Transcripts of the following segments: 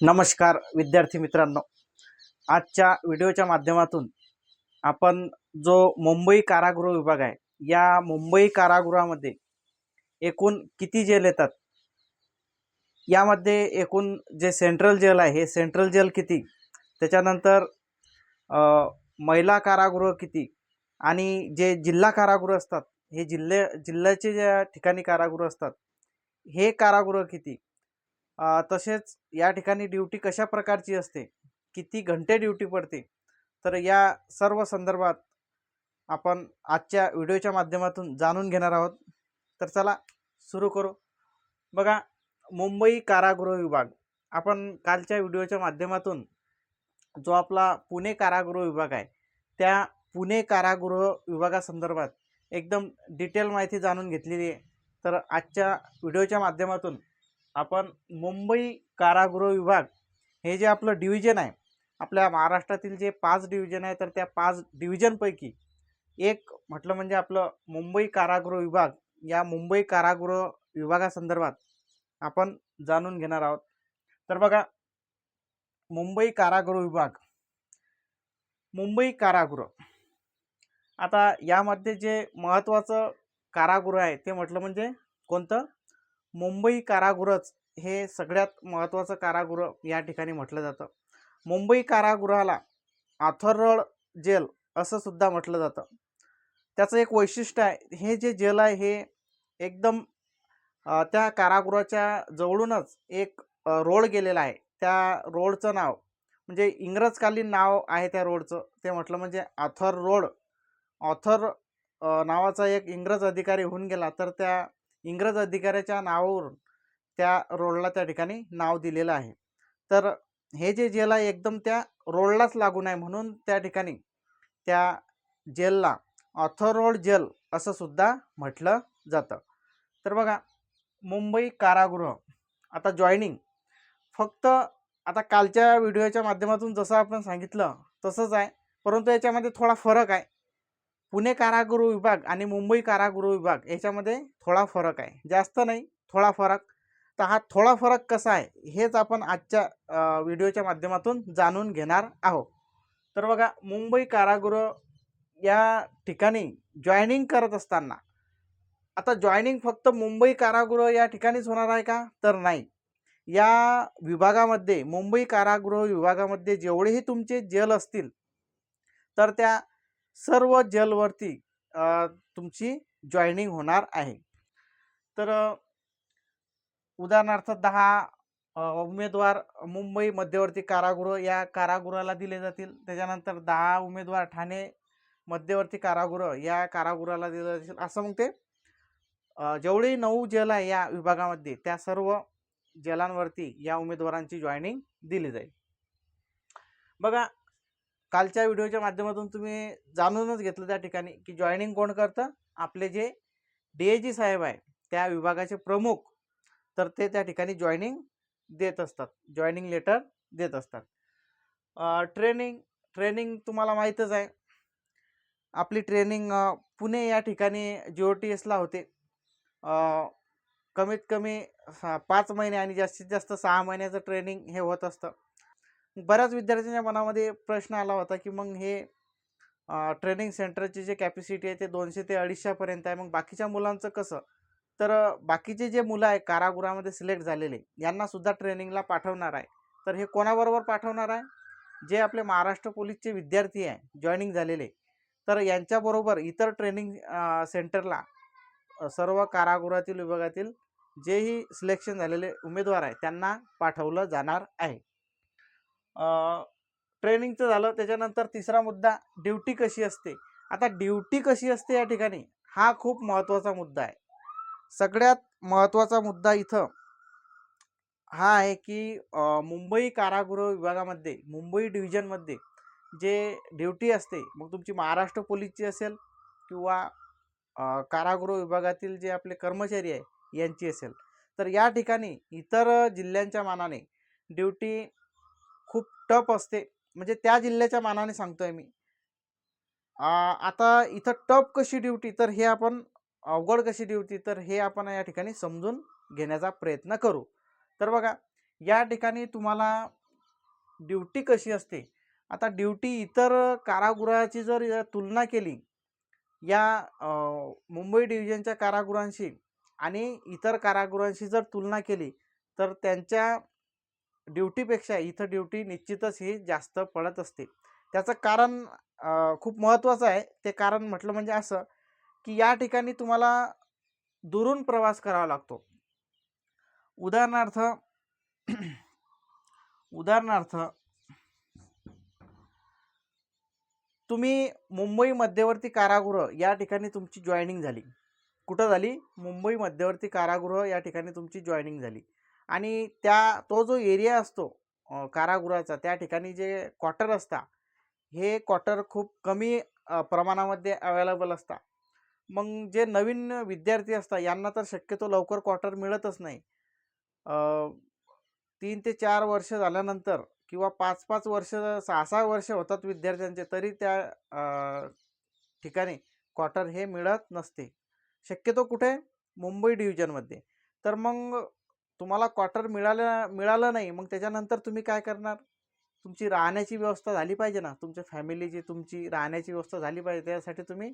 नमस्कार विद्यार्थी मित्रांनो. आजच्या व्हिडिओच्या माध्यमातून आपण जो मुंबई कारागृह विभाग आहे या मुंबई कारागृहामध्ये एकूण किती जेल येतात? यामध्ये एकूण जे सेंट्रल जेल आहे हे सेंट्रल जेल किती? त्याच्यानंतर महिला कारागृह किती? आणि जे जिल्हा कारागृह असतात हे जिल्हे जिल्ह्याचे ज्या ठिकाणी कारागृह असतात हे कारागृह किती? तसेच या ठिकाणी ड्युटी कशा प्रकारची असते? किती घंटे ड्युटी पडते? तर या सर्व संदर्भात आपण आजच्या व्हिडिओच्या माध्यमातून जाणून घेणार आहोत. तर चला सुरू करू. बघा मुंबई कारागृह विभाग. आपण कालच्या व्हिडिओच्या माध्यमातून जो आपला पुणे कारागृह विभाग आहे त्या पुणे कारागृह विभागासंदर्भात एकदम डिटेल माहिती जाणून घेतलेली आहे. तर आजच्या व्हिडिओच्या माध्यमातून आपण मुंबई कारागृह विभाग हे जे आपलं डिव्हिजन आहे आपल्या महाराष्ट्रातील जे पाच डिव्हिजन आहे तर त्या पाच डिव्हिजनपैकी एक म्हटलं म्हणजे आपलं मुंबई कारागृह विभाग. या मुंबई कारागृह विभागासंदर्भात आपण जाणून घेणार आहोत. तर बघा मुंबई कारागृह विभाग. मुंबई कारागृह. आता यामध्ये जे महत्त्वाचं कारागृह आहे ते म्हटलं म्हणजे कोणतं? मुंबई कारागृहच हे सगळ्यात महत्त्वाचं कारागृह या ठिकाणी म्हटलं जातं. मुंबई कारागृहाला आथरळ जेल असं सुद्धा म्हटलं जातं. त्याचं एक वैशिष्ट्य आहे हे जे जेल आहे हे एकदम त्या कारागृहाच्या जवळूनच एक रोड गेलेला आहे. त्या रोडचं नाव म्हणजे इंग्रजकालीन नाव आहे त्या रोडचं ते म्हटलं म्हणजे आथर रोड. ऑथर नावाचा एक इंग्रज अधिकारी होऊन गेला तर त्या इंग्रज अधिकाऱ्याच्या नावावरून त्या रोडला त्या ठिकाणी नाव दिलेलं आहे. तर हे जे जेल आहे एकदम त्या रोडलाच लागून आहे म्हणून त्या ठिकाणी त्या जेलला ऑथर रोड जेल असं सुद्धा म्हटलं जातं. तर बघा मुंबई कारागृह आता जॉईनिंग फक्त आता कालच्या व्हिडिओच्या माध्यमातून जसं आपण सांगितलं तसंच आहे परंतु याच्यामध्ये थोडा फरक आहे. पुणे कारागृह विभाग आणि मुंबई कारागृह विभाग याच्यामध्ये थोडा फरक आहे. जास्त नाही थोडा फरक. तर हा थोडा फरक कसा आहे हेच आपण आजच्या व्हिडिओच्या माध्यमातून जाणून घेणार आहोत. तर बघा मुंबई कारागृह या ठिकाणी जॉईनिंग करत असताना आता जॉईनिंग फक्त मुंबई कारागृह या ठिकाणीच होणार आहे का? तर नाही. या विभागामध्ये मुंबई कारागृह विभागामध्ये जेवढेही तुमचे जेल असतील तर त्या सर्व जेलवरती तुमची जॉईनिंग होणार आहे. तर उदाहरणार्थ दहा उमेदवार मुंबई मध्यवर्ती कारागृह या कारागृहाला दिले जातील. त्याच्यानंतर दहा उमेदवार ठाणे मध्यवर्ती कारागृह या कारागृहाला दिले जातील. असं मग ते जेवढे नऊ जेल आहे या विभागामध्ये त्या सर्व जेलांवरती या उमेदवारांची जॉईनिंग दिली जाईल. बघा कालच्या व्हिडिओच्या माध्यमातून तुम्ही जाणूनच घेतलं त्या ठिकाणी की जॉईनिंग कोण करतं? आपले जे डी ए जी साहेब आहे त्या विभागाचे प्रमुख. तर ते त्या ठिकाणी जॉईनिंग देत असतात. जॉईनिंग लेटर देत असतात. ट्रेनिंग ट्रेनिंग तुम्हाला माहीतच आहे. आपली ट्रेनिंग पुणे या ठिकाणी जी ओ टी एसला होते. कमीत कमी पाच महिने आणि जास्तीत जास्त सहा महिन्याचं ट्रेनिंग हे होत असतं. बऱ्याच विद्यार्थ्यांच्या मनामध्ये प्रश्न आला होता की मग हे ट्रेनिंग सेंटरची जे कॅपॅसिटी आहे ते दोनशे ते अडीचशेपर्यंत आहे. मग बाकीच्या मुलांचं कसं? तर बाकीचे जे मुलं आहे कारागृहामध्ये सिलेक्ट झालेले यांना सुद्धा ट्रेनिंगला पाठवणार आहे. तर हे कोणाबरोबर पाठवणार आहे? जे आपले महाराष्ट्र पोलीसचे विद्यार्थी आहे जॉईनिंग झालेले. तर यांच्याबरोबर इतर ट्रेनिंग सेंटरला सर्व कारागृहातील विभागातील जेही सिलेक्शन झालेले उमेदवार आहे त्यांना पाठवलं जाणार आहे. ट्रेनिंगचं झालं. त्याच्यानंतर तिसरा मुद्दा ड्युटी कशी असते? आता ड्युटी कशी असते या ठिकाणी? हा खूप महत्त्वाचा मुद्दा आहे. सगळ्यात महत्त्वाचा मुद्दा इथं हा आहे की मुंबई कारागृह विभागामध्ये मुंबई डिव्हिजनमध्ये जे ड्युटी असते मग तुमची महाराष्ट्र पोलीसची असेल किंवा कारागृह विभागातील जे आपले कर्मचारी आहे यांची असेल. तर या ठिकाणी इतर जिल्ह्यांच्या मानाने ड्युटी खूप टफ असते. म्हणजे त्या जिल्ह्याच्या मानाने सांगतोय मी. आता इथं टफ कशी ड्युटी तर हे आपण अवघड कशी ड्युटी तर हे आपण या ठिकाणी समजून घेण्याचा प्रयत्न करू. तर बघा या ठिकाणी तुम्हाला ड्युटी कशी असते? आता ड्युटी इतर कारागृहाची जर तुलना केली या मुंबई डिव्हिजनच्या कारागृहांशी आणि इतर कारागृहांशी जर तुलना केली तर त्यांच्या ड्युटीपेक्षा इथं ड्युटी निश्चितच ही जास्त पडत असते. त्याचं कारण खूप महत्त्वाचं आहे. ते कारण म्हटलं म्हणजे असं की या ठिकाणी तुम्हाला दुरून प्रवास करावा लागतो. उदाहरणार्थ उदाहरणार्थ तुम्ही मुंबई मध्यवर्ती कारागृह या ठिकाणी तुमची जॉईनिंग झाली. कुठं झाली? मुंबई मध्यवर्ती कारागृह या ठिकाणी तुमची जॉईनिंग झाली. आणि त्या तो जो एरिया असतो कारागृहाचा त्या ठिकाणी जे क्वार्टर असता हे क्वार्टर खूप कमी प्रमाणामध्ये अवेलेबल असतात. मग जे नवीन विद्यार्थी असतात यांना तर शक्यतो लवकर क्वार्टर मिळतच नाही. तीन ते चार वर्ष झाल्यानंतर किंवा पाच पाच वर्ष सहा सहा वर्ष होतात विद्यार्थ्यांचे तरी त्या ठिकाणी क्वार्टर हे मिळत नसते. शक्यतो कुठे? मुंबई डिव्हिजनमध्ये. तर मग तुम्हाला क्वार्टर मिळालं मिळालं नाही मग त्याच्यानंतर तुम्ही काय करणार? तुमची राहण्याची व्यवस्था झाली पाहिजे ना. तुमच्या फॅमिलीची तुमची राहण्याची व्यवस्था झाली पाहिजे. त्यासाठी तुम्ही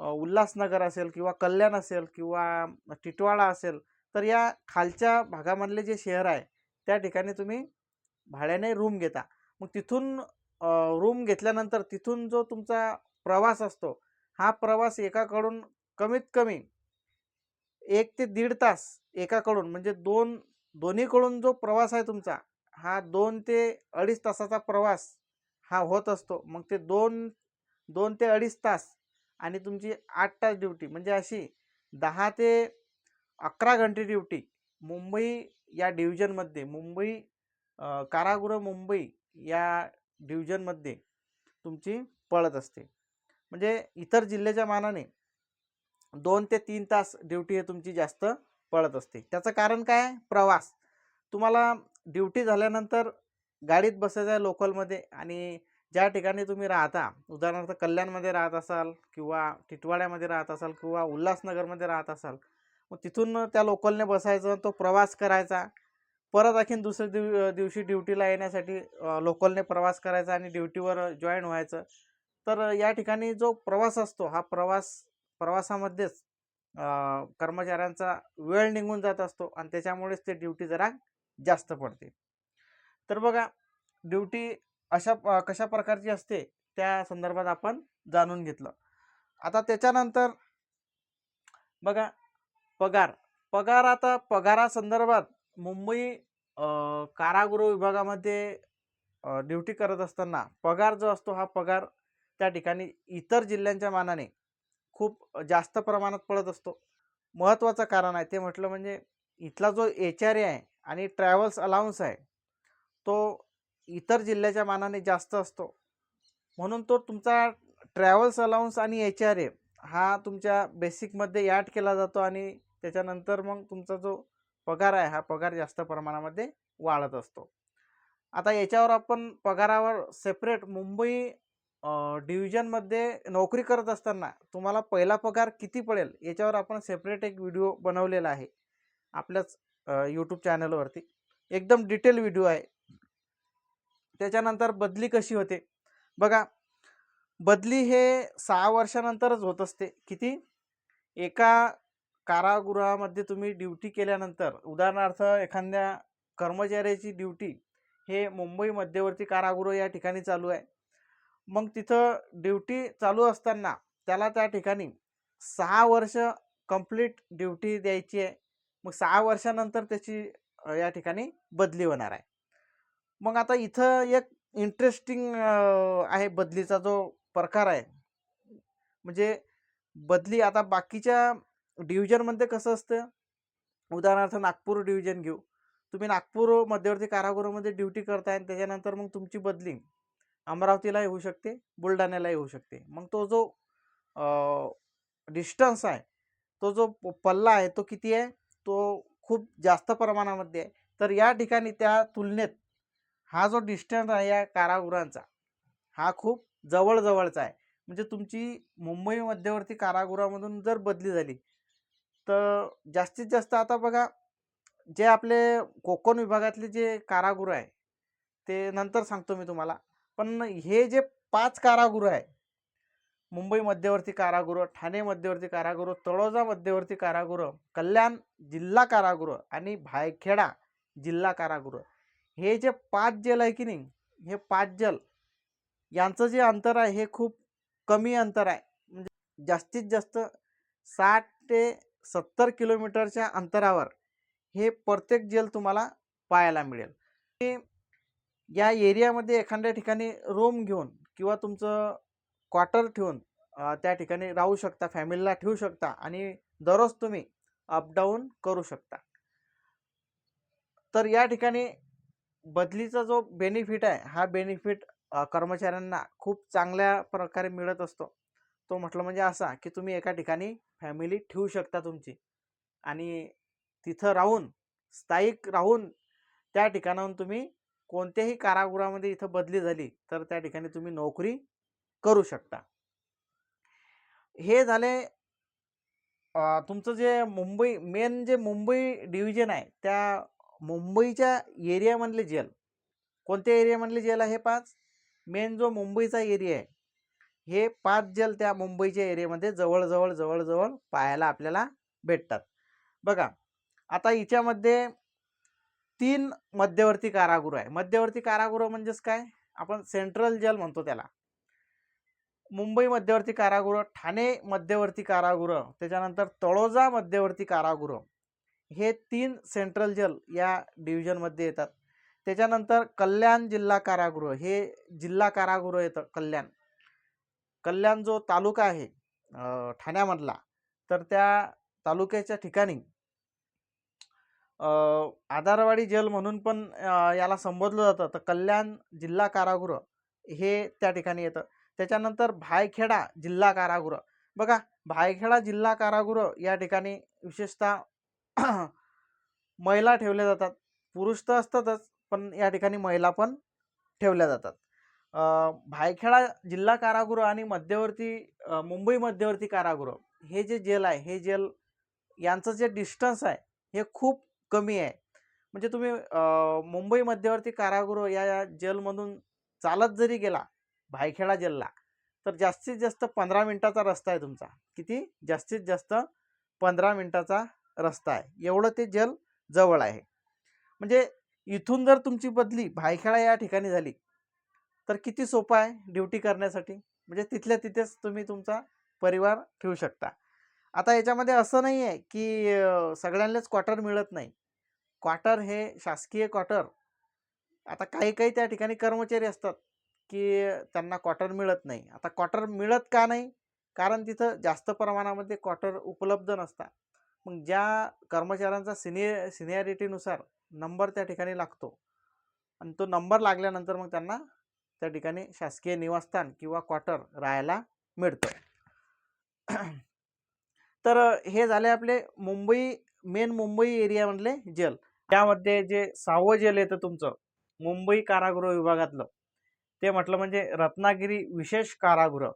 उल्हासनगर असेल किंवा कल्याण असेल किंवा टिटवाळा असेल तर या खालच्या भागामधले जे शहर आहे त्या ठिकाणी तुम्ही भाड्याने रूम घेता. मग तिथून रूम घेतल्यानंतर तिथून जो तुमचा प्रवास असतो हा प्रवास एकाकडून कमीत कमी एक ते दीड तास एकाकडून म्हणजे दोन दोन्हीकडून जो प्रवास आहे तुमचा हा दोन ते अडीच तासाचा प्रवास हा होत असतो. मग ते दोन दोन ते अडीच तास आणि तुमची आठ तास ड्युटी म्हणजे अशी दहा ते अकरा घंटे ड्युटी मुंबई या डिव्हिजनमध्ये मुंबई कारागृह मुंबई या डिव्हिजनमध्ये तुमची पळत असते. म्हणजे इतर जिल्ह्याच्या मानाने दोन ते तीन तास ड्युटी हे तुमची जास्त पळत असते. त्याचं कारण काय? प्रवास. तुम्हाला ड्युटी झाल्यानंतर गाडीत बसायचं आहे लोकलमध्ये आणि ज्या ठिकाणी तुम्ही राहता उदाहरणार्थ कल्याणमध्ये राहत असाल किंवा टिटवाड्यामध्ये राहत असाल किंवा उल्हासनगरमध्ये राहत असाल मग तिथून त्या लोकलने बसायचं तो प्रवास करायचा. परत आणखीन दुसऱ्या दिव दिवशी ड्युटीला येण्यासाठी लोकलने प्रवास करायचा आणि ड्युटीवर जॉईन व्हायचं. तर या ठिकाणी जो प्रवास असतो हा प्रवास प्रवासामध्येच कर्मचाऱ्यांचा वेळ निघून जात असतो आणि त्याच्यामुळेच ते ड्युटी जरा जास्त पडते. तर बघा ड्युटी अशा कशा प्रकारची असते त्या संदर्भात आपण जाणून घेतलं. आता त्याच्यानंतर बघा पगार. पगार आता पगारासंदर्भात मुंबई कारागृह विभागामध्ये ड्युटी करत असताना पगार जो असतो हा पगार त्या ठिकाणी इतर जिल्ह्यांच्या मानाने खूप जास्त प्रमाणात पडत असतो. महत्त्वाचं कारण आहे ते म्हटलं म्हणजे इथला जो एच आर ए आहे आणि ट्रॅव्हल्स अलाउन्स आहे तो इतर जिल्ह्याच्या मानाने जास्त असतो. म्हणून तो तुमचा ट्रॅव्हल्स अलाउन्स आणि एच आर ए हा तुमच्या बेसिकमध्ये ॲड केला जातो आणि त्याच्यानंतर मग तुमचा जो पगार आहे हा पगार जास्त प्रमाणामध्ये वाढत असतो. आता याच्यावर आपण पगारावर सेपरेट मुंबई डिव्हिजनमध्ये नोकरी करत असताना तुम्हाला पहिला पगार किती पडेल याच्यावर आपण सेपरेट एक व्हिडिओ बनवलेला आहे. आपल्याच यूट्यूब चॅनलवरती. एकदम डिटेल व्हिडिओ आहे. त्याच्यानंतर बदली कशी होते? बघा बदली हे सहा वर्षानंतरच होत असते. किती? एका कारागृहामध्ये तुम्ही ड्युटी केल्यानंतर उदाहरणार्थ एखाद्या कर्मचाऱ्याची ड्युटी हे मुंबई मध्यवर्ती कारागृह या ठिकाणी चालू आहे. मग तिथं ड्युटी चालू असताना त्याला त्या ठिकाणी सहा वर्ष कंप्लीट ड्युटी द्यायची आहे. मग सहा वर्षानंतर त्याची या ठिकाणी बदली होणार आहे. मग आता इथं एक इंटरेस्टिंग आहे बदलीचा जो प्रकार आहे. म्हणजे बदली आता बाकीच्या डिव्हिजनमध्ये कसं असतं? उदाहरणार्थ नागपूर डिव्हिजन घेऊ. तुम्ही नागपूर मध्यवर्ती कारागृहामध्ये ड्युटी करताय आणि त्याच्यानंतर मग तुमची बदली. अमरावतीलाही होऊ शकते बुलढाण्यालाही होऊ शकते. मग तो जो डिस्टन्स आहे तो जो प- पल्ला आहे तो किती आहे? तो खूप जास्त प्रमाणामध्ये आहे. तर या ठिकाणी त्या तुलनेत हा जो डिस्टन्स आहे या कारागृहांचा हा खूप जवळजवळचा आहे. म्हणजे तुमची मुंबई मध्यवर्ती कारागृहामधून जर बदली झाली तर जास्तीत जास्त आता बघा जे आपले कोकण विभागातले जे कारागृह आहे ते नंतर सांगतो मी तुम्हाला. पण हे जे पाच कारागृह आहे मुंबई मध्यवर्ती कारागृह ठाणे मध्यवर्ती कारागृह तळोजा मध्यवर्ती कारागृह कल्याण जिल्हा कारागृह आणि भायखेडा जिल्हा कारागृह हे जे पाच जेल आहे की नाही हे पाच जल यांचं जे अंतर आहे हे खूप कमी अंतर आहे. म्हणजे जास्तीत जास्त साठ ते सत्तर किलोमीटरच्या अंतरावर हे प्रत्येक जेल तुम्हाला पाहायला मिळेल. या एरियामध्ये एखाद्या ठिकाणी रूम घेऊन किंवा तुमचं क्वार्टर ठेवून त्या ठिकाणी राहू शकता फॅमिलीला ठेवू शकता आणि दररोज तुम्ही अपडाऊन करू शकता. तर या ठिकाणी बदलीचा जो बेनिफिट आहे हा बेनिफिट कर्मचाऱ्यांना खूप चांगल्या प्रकारे मिळत असतो. तो म्हटलं म्हणजे असा की तुम्ही एका ठिकाणी फॅमिली ठेवू शकता तुमची आणि तिथं राहून स्थायिक राहून त्या ठिकाणाहून तुम्ही कोणत्याही कारागृहामध्ये इथं बदली झाली तर त्या ठिकाणी तुम्ही नोकरी करू शकता. हे झाले तुमचं जे मुंबई मेन जे मुंबई डिव्हिजन आहे त्या मुंबईच्या एरियामधले जेल. कोणत्या एरियामधले जेल आहे पाच? मेन जो मुंबईचा एरिया आहे हे पाच जेल त्या मुंबईच्या एरियामध्ये जवळजवळ जवळजवळ पाहायला आपल्याला भेटतात. बघा आता हिच्यामध्ये तीन मध्यवर्ती कारागृह आहे. मध्यवर्ती कारागृह म्हणजेच काय? आपण सेंट्रल जेल म्हणतो त्याला. मुंबई मध्यवर्ती कारागृह ठाणे मध्यवर्ती कारागृह त्याच्यानंतर तळोजा मध्यवर्ती कारागृह हे तीन सेंट्रल जेल या डिव्हिजनमध्ये येतात. त्याच्यानंतर कल्याण जिल्हा कारागृह हे जिल्हा कारागृह येतं कल्याण. कल्याण जो तालुका आहे ठाण्यामधला तर त्या तालुक्याच्या ठिकाणी आधारवाडी जेल म्हणून पण याला संबोधलं जातं. तर कल्याण जिल्हा कारागृह हे त्या ठिकाणी येतं. त्याच्यानंतर भायखेडा जिल्हा कारागृह. बघा भायखेडा जिल्हा कारागृह या ठिकाणी विशेषतः महिला ठेवल्या जातात. पुरुष तर असतातच पण या ठिकाणी महिला पण ठेवल्या जातात. भायखेडा जिल्हा कारागृह आणि मध्यवर्ती मुंबई मध्यवर्ती कारागृह हे जे जेल आहे हे जेल यांचं जे डिस्टन्स आहे हे खूप कमी आहे. म्हणजे तुम्ही मुंबई मध्यवर्ती कारागृह या या जेलमधून चालत जरी गेला भायखेडा जेलला तर जास्तीत जास्त पंधरा मिनटाचा रस्ता आहे तुमचा. किती? जास्तीत जास्त पंधरा मिनटाचा रस्ता आहे. एवढं ते जेल जवळ आहे. म्हणजे इथून जर तुमची बदली भायखेडा या ठिकाणी झाली तर किती सोपं आहे ड्युटी करण्यासाठी? म्हणजे तिथल्या तिथेच तुम्ही तुमचा परिवार ठेवू शकता. आता याच्यामध्ये असं नाही आहे की सगळ्यांनाच क्वार्टर मिळत नाही. क्वार्टर हे शासकीय क्वार्टर. आता काही काही त्या ठिकाणी कर्मचारी असतात की त्यांना क्वार्टर मिळत नाही. आता क्वार्टर मिळत का नाही? कारण तिथं जास्त प्रमाणामध्ये क्वार्टर उपलब्ध नसतात. मग ज्या कर्मचाऱ्यांचा सिनियर सिनियरिटीनुसार नंबर त्या ठिकाणी लागतो आणि तो नंबर लागल्यानंतर मग त्यांना त्या ठिकाणी शासकीय निवासस्थान किंवा क्वार्टर राहायला मिळतं तर हे झाले आपले मुंबई मेन मुंबई एरियामधले जेल. त्यामध्ये जे सहावं जेल येतं तुमचं मुंबई कारागृह विभागातलं ते म्हटलं म्हणजे रत्नागिरी विशेष कारागृह.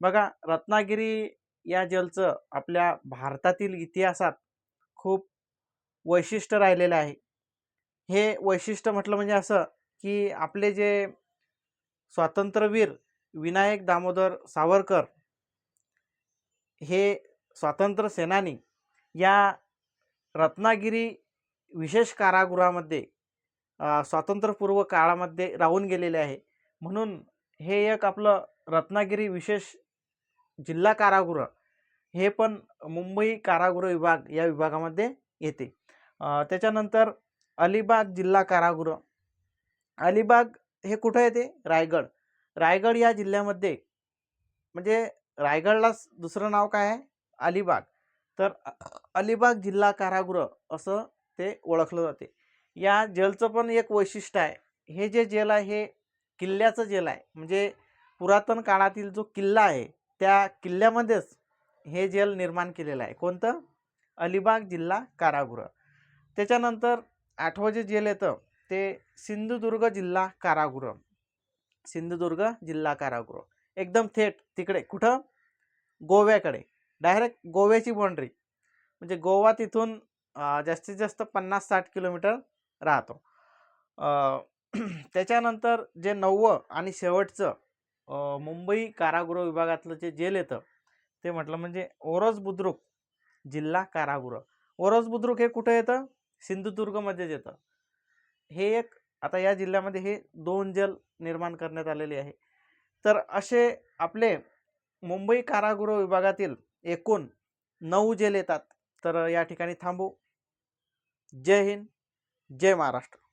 बघा रत्नागिरी या जेलचं आपल्या भारतातील इतिहासात खूप वैशिष्ट्य राहिलेलं आहे. हे वैशिष्ट्य म्हटलं म्हणजे असं की आपले जे स्वातंत्र्यवीर विनायक दामोदर सावरकर हे स्वातंत्र्य सेनानी या रत्नागिरी विशेष कारागृहामध्ये स्वातंत्र्यपूर्व काळामध्ये राहून गेलेले आहे. म्हणून हे एक आपलं रत्नागिरी विशेष जिल्हा कारागृह हे पण मुंबई कारागृह विभाग या विभागामध्ये येते. त्याच्यानंतर अलिबाग जिल्हा कारागृह. अलिबाग हे कुठं येते? रायगड. रायगड या जिल्ह्यामध्ये म्हणजे रायगडलाच दुसरं नाव काय आहे? अलिबाग. तर अलिबाग जिल्हा कारागृह असं ते ओळखलं जाते. या जेलचं पण एक वैशिष्ट्य आहे. हे जे जेल आहे हे किल्ल्याचं जेल आहे. म्हणजे पुरातन काळातील जो किल्ला आहे त्या किल्ल्यामध्येच हे जेल निर्माण केलेलं आहे. कोणतं? अलिबाग जिल्हा कारागृह. त्याच्यानंतर आठवं जे जेल येतं ते सिंधुदुर्ग जिल्हा कारागृह. सिंधुदुर्ग जिल्हा कारागृह. एकदम थेट तिकडे. कुठं? गोव्याकडे. डायरेक्ट गोव्याची बाउंड्री म्हणजे गोवा तिथून जास्तीत जास्त पन्नास साठ किलोमीटर राहतो. त्याच्यानंतर जे नववं आणि शेवटचं मुंबई कारागृह विभागातलं जे जेल येतं ते म्हटलं म्हणजे ओरोज बुद्रुक जिल्हा कारागृह. ओरोज बुद्रुक हे कुठं येतं? सिंधुदुर्गमध्येच येतं. हे एक आता या जिल्ह्यामध्ये हे दोन जेल निर्माण करण्यात आलेले आहे. तर असे आपले मुंबई कारागृह विभागातील एकूण नऊ जेल येतात. तर या ठिकाणी थांबू. जय हिंद जय महाराष्ट्र.